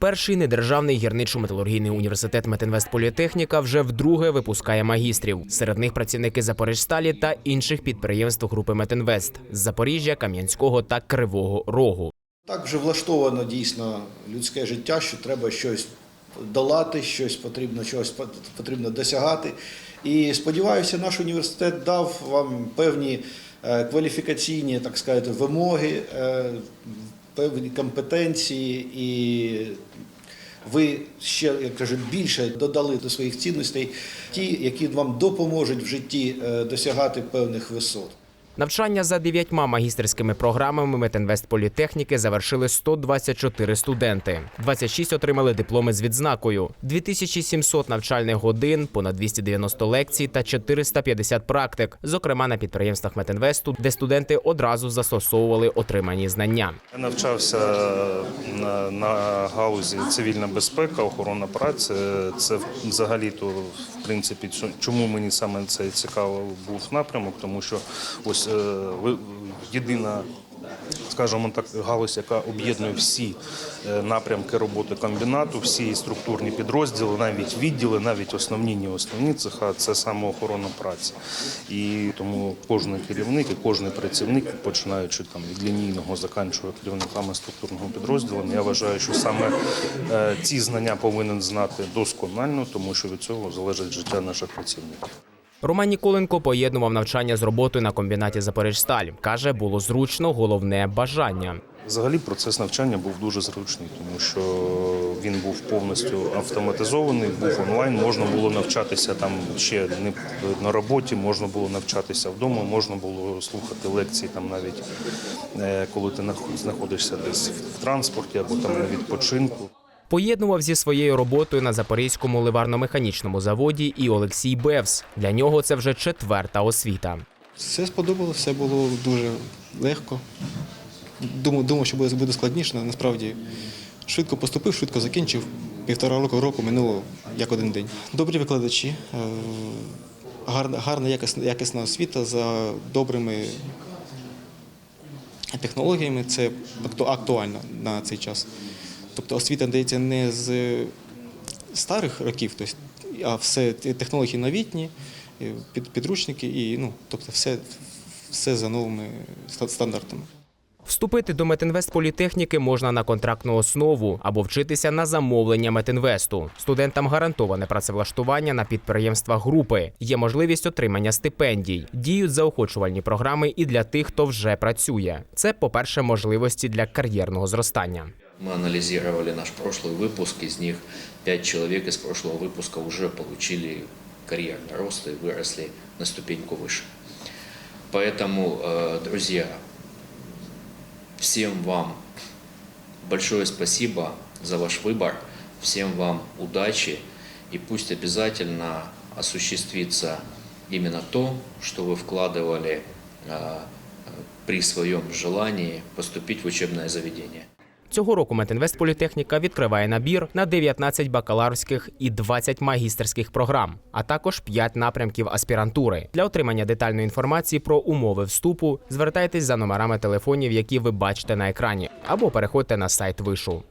Перший недержавний гірничо-металургійний університет Метинвестполітехніка вже вдруге випускає магістрів. Серед них працівники Запоріжсталі та інших підприємств групи Метинвест з Запоріжжя, Кам'янського та Кривого Рогу. Так вже влаштовано дійсно людське життя, що треба щось долати, щось потрібно, чогось потрібно досягати. І сподіваюся, наш університет дав вам певні е, кваліфікаційні, так сказати, вимоги, е, певні компетенції, і ви ще, як кажуть, більше додали до своїх цінностей, ті, які вам допоможуть в житті е, досягати певних висот. Навчання за дев'ятьма магістерськими програмами Метинвестполітехніки завершили 124 студенти. 26 отримали дипломи з відзнакою, 2700 навчальних годин, понад 290 лекцій та 450 практик, зокрема на підприємствах Метинвесту, де студенти одразу застосовували отримані знання. Я навчався на, на галузі цивільна безпека, охорона праці. Це взагалі-то, в принципі, чому мені саме це цікаво був напрямок, тому що ось е, єдина. Скажімо так, галузь, яка об'єднує всі е, напрямки роботи комбінату, всі структурні підрозділи, навіть відділи, навіть основні, не основні цеха, це саме охорона праці. І тому кожен керівник і кожен працівник, починаючи там від лінійного, заканчує керівниками структурного підрозділу, я вважаю, що саме е, ці знання повинен знати досконально, тому що від цього залежить життя наших працівників. Роман Ніколенко поєднував навчання з роботою на комбінаті Запоріжсталь. Каже, було зручно, головне бажання. Взагалі процес навчання був дуже зручний, тому що він був повністю автоматизований, був онлайн. Можна було навчатися там ще не на роботі, можна було навчатися вдома, можна було слухати лекції там навіть е, коли ти нах- знаходишся десь в транспорті або там на відпочинку. Поєднував зі своєю роботою на Запорізькому ливарно-механічному заводі і Олексій Бевс. Для нього це вже четверта освіта. Все сподобалося, все було дуже легко. Думав, думав, що буде, складніше, насправді швидко поступив, швидко закінчив. Півтора року року минуло як один день. Добрі викладачі, е, гарна, гарна якісна освіта за добрими технологіями. Це актуально на цей час. Тобто освіта дається не з старих років, тобто, а все технології новітні, підручники і ну, тобто все, все за новими ста- стандартами. Вступити до Метинвестполітехніки можна на контрактну основу або вчитися на замовлення Метинвесту. Студентам гарантоване працевлаштування на підприємствах групи. Є можливість отримання стипендій. Діють заохочувальні програми і для тих, хто вже працює. Це, по-перше, можливості для кар'єрного зростання. Мы анализировали наш прошлый выпуск, из них пять человек из прошлого выпуска уже получили карьерный рост и выросли на ступеньку выше. Поэтому, э, друзья, всем вам большое спасибо за ваш выбор, всем вам удачи и пусть обязательно осуществится именно то, что вы вкладывали э, при своем желании поступить в учебное заведение. Цього року Метинвестполітехніка відкриває набір на 19 бакалаврських і 20 магістерських програм, а також 5 напрямків аспірантури. Для отримання детальної інформації про умови вступу звертайтесь за номерами телефонів, які ви бачите на екрані, або переходьте на сайт вишу.